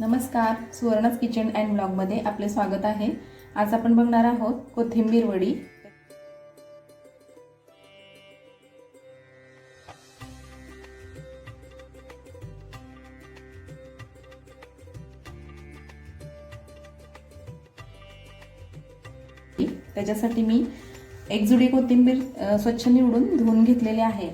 नमस्कार सुवर्णाच kitchen and ब्लॉगमध्ये आपले स्वागत आहे. आज आपण बघणार आहोत कोथिंबीर वडी. त्याच्यासाठी मी एक जुडी कोथिंबीर स्वच्छ निवडून धुवून घेतलेली आहे.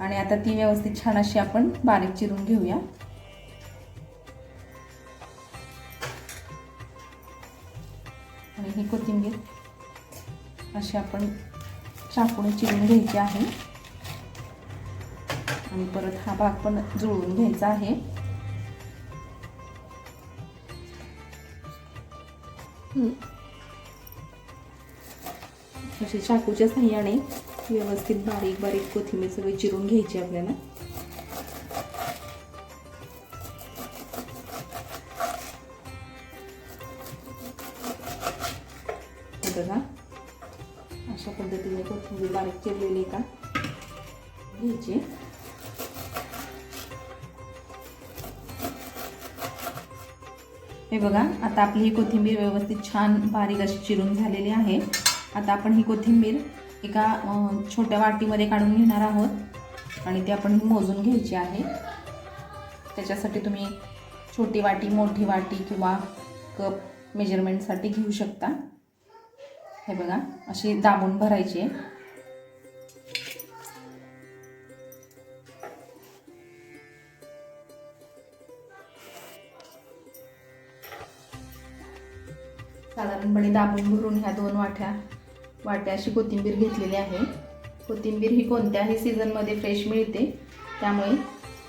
आणि आता ती व्यवस्थित छान अशी आपण बारीक चिरून घेऊया. आणि ही कोथिंबीर अशी आपण चाकूने चिरून घ्यायची आहे. आणि परत हा भाग पण जुळवून घ्यायचा आहे. अशी चाकूच्या साह्याने व्यवस्थित बारीक बारीक कोथिंबीर सगळी चिरून घ्यायची आपल्याला. हे बघा आता आपली ही कोथिंबीर व्यवस्थित छान बारीक अशी चिरून झालेली आहे. आता आपण ही कोथिंबीर एका छोट्या वाटीमध्ये काढून घेणार आहोत आणि ती आपण मोजून घ्यायची आहे. त्याच्यासाठी तुम्ही छोटी वाटी मोठी वाटी किंवा कप मेजरमेंटसाठी घेऊ शकता. हे बघा अशी दाबून भरायची आहे. साधारणपणे दाबून भरून ह्या दोन वाट्या वाट्या अशी कोथिंबीर घेतलेली आहे. कोथिंबीर ही कोणत्याही सीझनमध्ये फ्रेश मिळते. त्यामुळे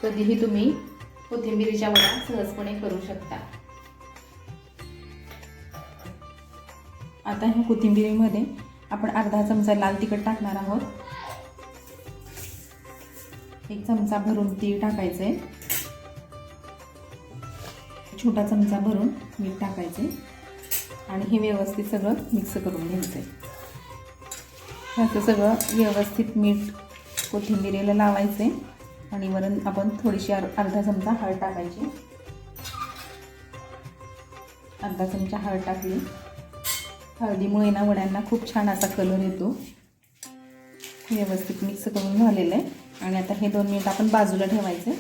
कधीही तुम्ही कोथिंबीरीच्या वड्या सहजपणे करू शकता. आता ह्या कोथिंबिरीमध्ये आपण अर्धा चमचा लाल तिखट टाकणार आहोत. एक चमचा भरून तीळ आहे छोटा चमचा भरून मीठ टाकायचे आणि हे व्यवस्थित सगळं मिक्स करून घ्यायचं आहे ह्याचं सगळं व्यवस्थित मीठ कोथिंबिरीला लावायचं आहे आणि वरून आपण थोडीशी अर अर्धा चमचा हळद टाकायची. अर्धा चमचा हळद टाकली. हळदीमुळे ना वड्यांना खूप छान असा कलर येतो. व्यवस्थित मिक्स करून झालेलं आहे आणि आता हे दोन मिनिट आपण बाजूला ठेवायचे.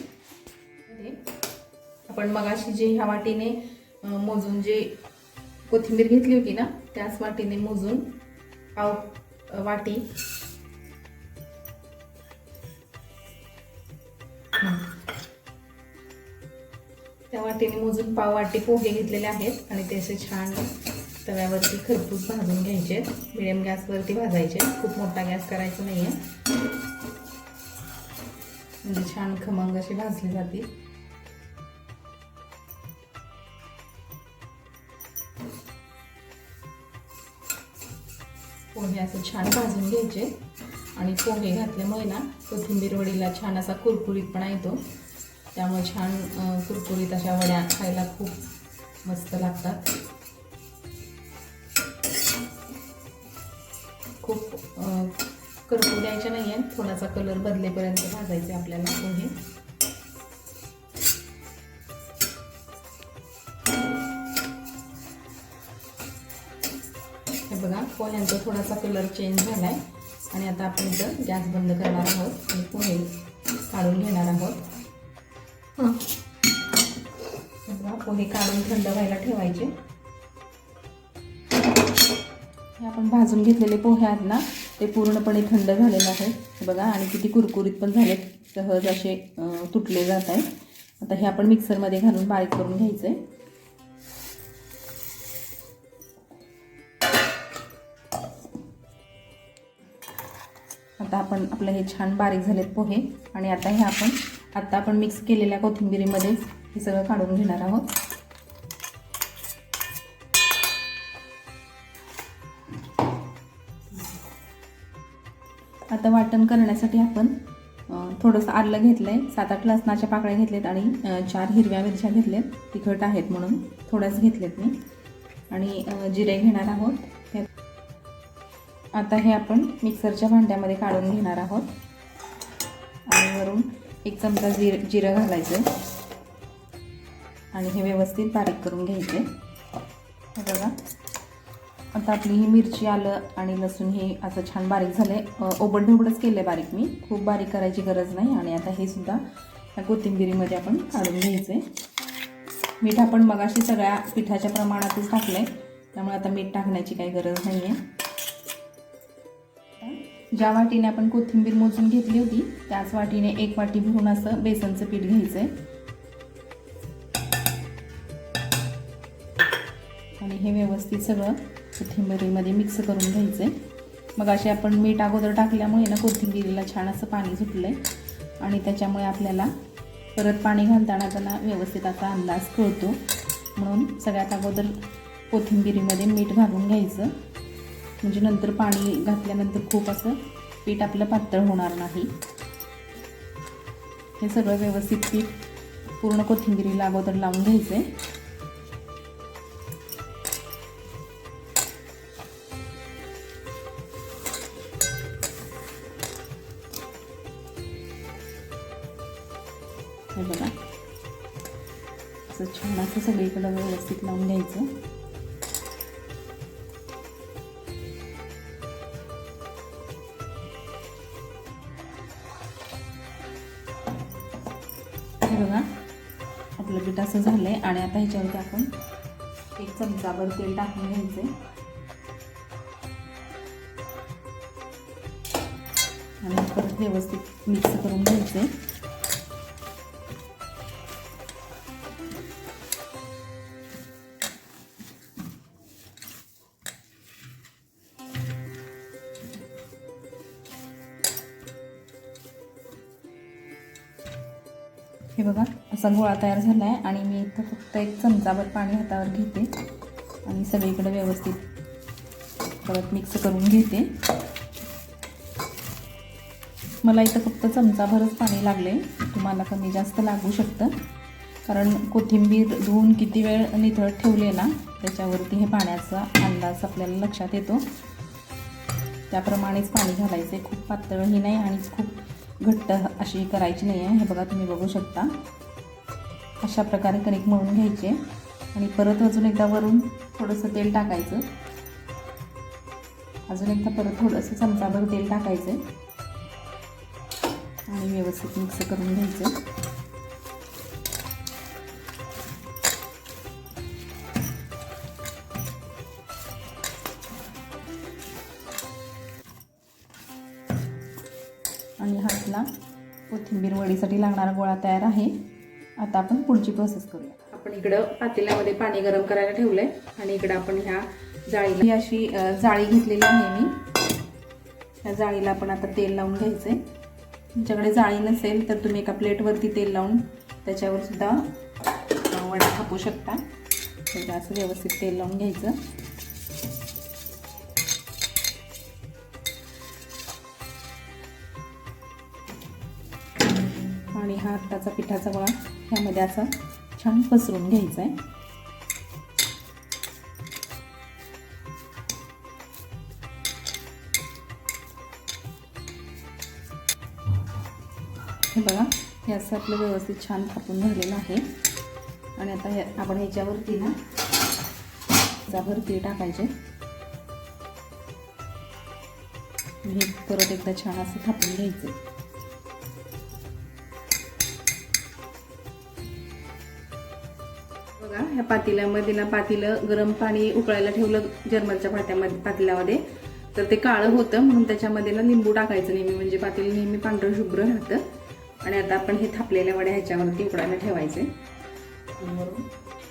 आपण मगाशी जे ह्या वाटीने मोजून जे कोथिंबीर घेतली होती ना त्याच वाटीने मोजून पाव वाटी. त्या वाटीने मोजून पाव वाटी पोहे घेतलेले आहेत आणि ते असे छान तव्यावरती खरपूस भाजून घ्यायचे. मिडियम गॅसवरती भाजायचे. खूप मोठा गॅस करायचा नाही आहे म्हणजे छान खमंग अशी भाजली जातील पोहे असं छान भाजून घ्यायचे. आणि पोहे घातल्यामुळे ना कोथिंबीर वडीला छान असा कुरकुरीतपणा येतो त्यामुळे छान कुरकुरीत अशा वड्या खायला खूप मस्त लागतात. खूप अं, करपू नाही आहेत थोडासा कलर बदलेपर्यंत भाजायचे आपल्याला पोहे. पोह्यांचा थोडासा कलर चेंज झाला आहे आणि आता आपण इथं गॅस बंद करणार आहोत आणि पोहे काढून घेणार आहोत. हं. पोहे काढून थंड व्हायला ठेवायचे. हे आपण भाजून घेतलेले पोहे आहेत ना ते पूर्णपणे थंड झालेले आहेत. बघा आणि किती कुरकुरीत पण झालेत. सहज असे तुटले जात आहेत. आता हे आपण मिक्सरमध्ये घालून बारीक करून घ्यायचं. आहे आता आपण आपलं हे छान बारीक झालेत पोहे आणि आता हे आपण आता आपण मिक्स केलेल्या कोथिंबीरीमध्ये हे सगळं काढून घेणार आहोत. आता वाटण करण्यासाठी आपण थोडंसं आलं घेतलं आहे सात आठ लसणाच्या पाकळ्या घेतल्यात आणि चार हिरव्या मिरच्या घेतल्यात. तिखट आहेत म्हणून थोड्याच घेतलेत मी. आणि जिरे घेणार आहोत. आता हे आपण मिक्सरच्या भांड्यामध्ये काढून घेणार आहोत. आणि वरून एक चमचा जिर जिरं घालायचं. आणि हे व्यवस्थित बारीक करून घ्यायचे. बघा. आता आपली ही मिरची आलं आणि लसूण हे असं छान बारीक झाले ओबड ढोबडच केलं आहे बारीक मी. खूप बारीक करायची गरज नाही. आणि आता हे सुद्धा या कोथिंबिरीमध्ये आपण काढून घ्यायचं आहे मीठ आपण मगाशी सगळ्या पिठाच्या प्रमाणातच टाकलं आहे त्यामुळे आता मीठ टाकण्याची काही गरज नाही आहे ज्या वाटीने आपण कोथिंबीर मोजून घेतली होती त्याच वाटीने एक वाटी भरून असं बेसनचं पीठ घ्यायचं आहे आणि हे व्यवस्थित सगळं कोथिंबिरीमध्ये मिक्स करून घ्यायचं आहे मग असे आपण मीठ अगोदर टाकल्यामुळे ना कोथिंबिरीला छान असं पाणी सुटलं आहे आणि त्याच्यामुळे आपल्याला परत पाणी घालताना त्यांना व्यवस्थित आता अंदाज कळतो. म्हणून सगळ्यात अगोदर कोथिंबिरीमध्ये मीठ घालून घ्यायचं. म्हणजे नंतर पाणी घातल्यानंतर खूप असं पीठ आपलं पातळ होणार नाही. हे सगळं व्यवस्थित पीठ पूर्ण कोथिंबिरीला अगोदर लावून घ्यायचं आहे हे बघा. असं छान असं सगळीकडं व्यवस्थित लावून घ्यायचं. असं झालं आहे आणि आता ह्याच्यावरती आपण एक चमचाभर तेल टाकून घ्यायचं आणि परत व्यवस्थित मिक्स करून घ्यायचं हे बघा असा गोळा तयार झाला आहे आणि मी इथं फक्त एक चमचाभर पाणी हातावर घेते आणि सगळीकडे व्यवस्थित परत मिक्स करून घेते. मला इथं फक्त चमचाभरच पाणी लागले तुम्हाला कमी जास्त लागू शकतं. कारण कोथिंबीर धुवून किती वेळ निथळत ठेवले ना त्याच्यावरती हे पाण्याचा अंदाज आपल्याला लक्षात येतो. त्याप्रमाणेच पाणी घालायचं आहे खूप पातळही नाही आणि खूप घट्ट अशी करायची नाही आहे. हे बघा तुम्ही बघू शकता. अशा प्रकारे कणिक मळून घ्यायचे. आणि परत अजून एकदा वरून थोडंसं तेल टाकायचं. अजून एकदा परत थोडंसं चमचाभर तेल टाकायचं. आणि व्यवस्थित मिक्स करून घ्यायचं. आपला कोथिंबीर वडीसाठी लागणारा गोळा तयार आहे. आता आपण पुढची प्रोसेस करूया. आपण इकडं पातेल्यामध्ये पाणी गरम करायला ठेवलं आहे आणि इकडं आपण ह्या जाळीला ही अशी जाळी घेतलेली आहे मी. ह्या जाळीला आपण आता तेल लावून घ्यायचं आहे तुमच्याकडे जाळी नसेल तर तुम्ही एका प्लेटवरती तेल लावून त्याच्यावर सुद्धा वडा थापू शकता. तर असं व्यवस्थित तेल लावून घ्यायचं. हा आत्ताचा पिठाचा गोळा ह्यामध्ये असा छान पसरून घ्यायचा आहे हे बघा हे असं आपलं व्यवस्थित छान थापून झालेलं आहे. आणि आता हे आपण ह्याच्यावरती ना जाभर तीळ टाकायचे. हे परत एकदा छान असं थापून घ्यायचं. बघा ह्या पातेल्यामध्ये ना पातेलं गरम पाणी उकळायला ठेवलं जर्मलच्या पात्यामध्ये पातेल्यामध्ये तर ते काळं होतं म्हणून त्याच्यामध्ये ना लिंबू टाकायचं नेहमी म्हणजे पातेलं नेहमी पांढरं शुभ्र राहतं. आणि आता आपण हे थापलेल्या वड्या ह्याच्यावरती उकडायला ठेवायचे.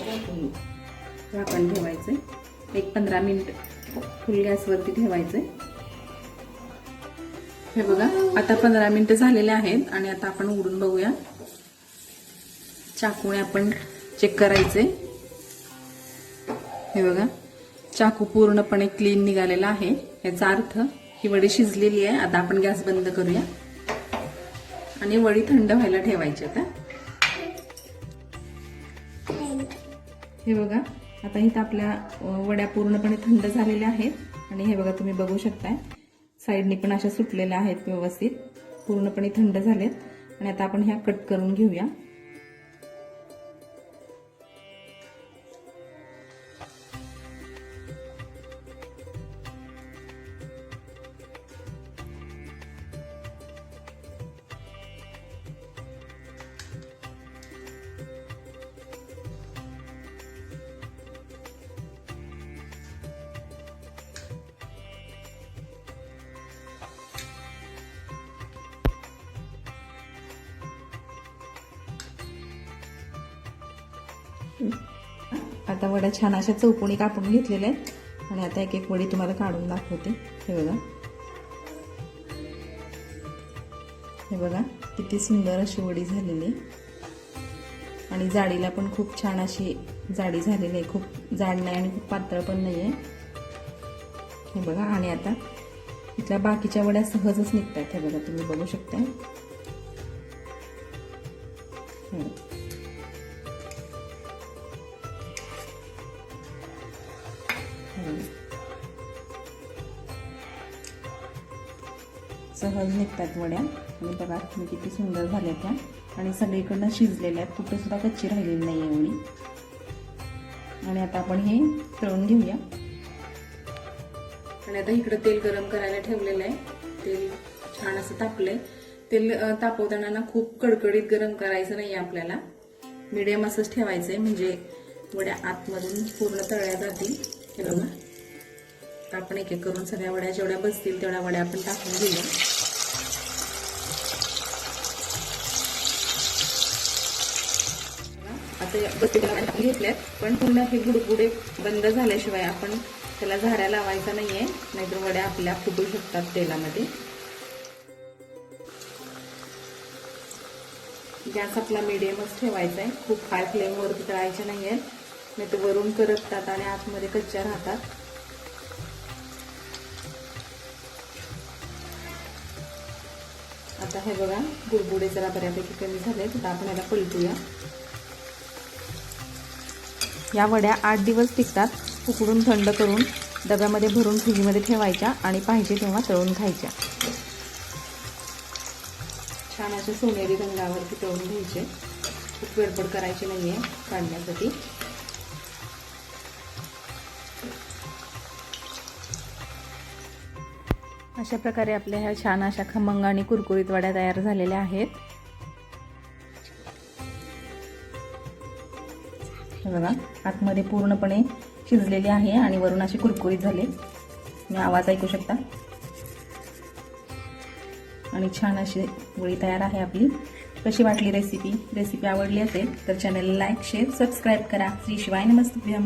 आणि झाकण ठेवायचे. एक पंधरा मिनिट फुल गॅसवरती ठेवायचे. हे बघा आता पंधरा मिनिटं झालेले आहेत आणि आता आपण उडून बघूया. चाकूने आपण चेक करायचे हे बघा. चाकू पूर्णपणे क्लीन निघालेला आहे. याचा अर्थ ही वडी शिजलेली आहे. आता आपण गॅस बंद करूया. आणि वडी थंड व्हायला ठेवायची आता. हे बघा. आता इथं आपल्या वड्या पूर्णपणे थंड झालेल्या आहेत. आणि हे बघा तुम्ही बघू शकताय. साईडनी पण अशा सुटलेल्या आहेत व्यवस्थित. पूर्णपणे थंड झालेत. आणि आता आपण ह्या कट करून घेऊया. आता वड्या छान अशा चौकोणी कापून घेतलेल्या आहेत. आणि आता एक एक वडी तुम्हाला काढून दाखवते. हे बघा. हे बघा किती सुंदर अशी वडी झालेली आणि जाडीला पण खूप छान अशी जाडी झालेली आहे. खूप जाड नाही आणि खूप पातळ पण नाही आहे. हे बघा आणि आता इथल्या बाकीच्या वड्या सहजच निघतात हे बघा तुम्ही बघू शकता सहज निघतात वड्या. आणि बघा तुम्ही किती सुंदर झाल्या त्या. आणि सगळीकडनं शिजलेल्या आहेत. कुठेसुद्धा कच्ची राहिलेली नाही एवढी. आणि आता आपण हे तळून घेऊया. आणि आता इकडं तेल गरम करायला ठेवलेलं आहे. तेल छान असं तापलंय. तेल तापवताना ना खूप कडकडीत गरम करायचं नाही आपल्याला. मिडियम असंच ठेवायचं आहे म्हणजे वड्या आतमधून पूर्ण तळल्या जातील. हे बघा तर आपण एक एक करून सगळ्या वड्या जेवढ्या बसतील तेवढ्या वड्या आपण टाकून घेऊया. आता घेतल्यात पण पूर्ण हे गुडगुडे बंद झाल्याशिवाय आपण त्याला झाऱ्या लावायचा नाहीये नाहीतर वड्या आपल्या फुटू शकतात तेलामध्ये. गॅस आपला मिडियमच ठेवायचा आहे खूप हाय फ्लेमवरती तळायचे नाही आहेत नाही तर वरून करपतात आणि आतमध्ये कच्च्या राहतात. आता हे बघा गुडबुडे जरा बऱ्यापैकी कमी झाले तर आपण याला पलटूया. या वड्या आठ दिवस टिकतात उकडून थंड करून डब्यामध्ये भरून फ्रीजमध्ये ठेवायच्या आणि पाहिजे तेव्हा तळून खायच्या. छान अशा सोनेरी रंगावरती तळून घ्यायचे. खूप गडबड करायची नाही आहे काढण्यासाठी. अशा प्रकारे आपल्या ह्या छान अशा खमंग आणि कुरकुरीत वड्या तयार झालेल्या आहेत. हे बघा आतमध्ये पूर्णपणे शिजलेली आहे आणि वरून अशी कुरकुरीत झाले. तुम्ही आवाज ऐकू शकता. आणि छान अशी गोळी तयार आहे आपली. कशी वाटली रेसिपी रेसिपी आवडली असेल तर चॅनलला लाईक शेअर सबस्क्राईब करा. श्री शिवाय नमस्तुभ्यम.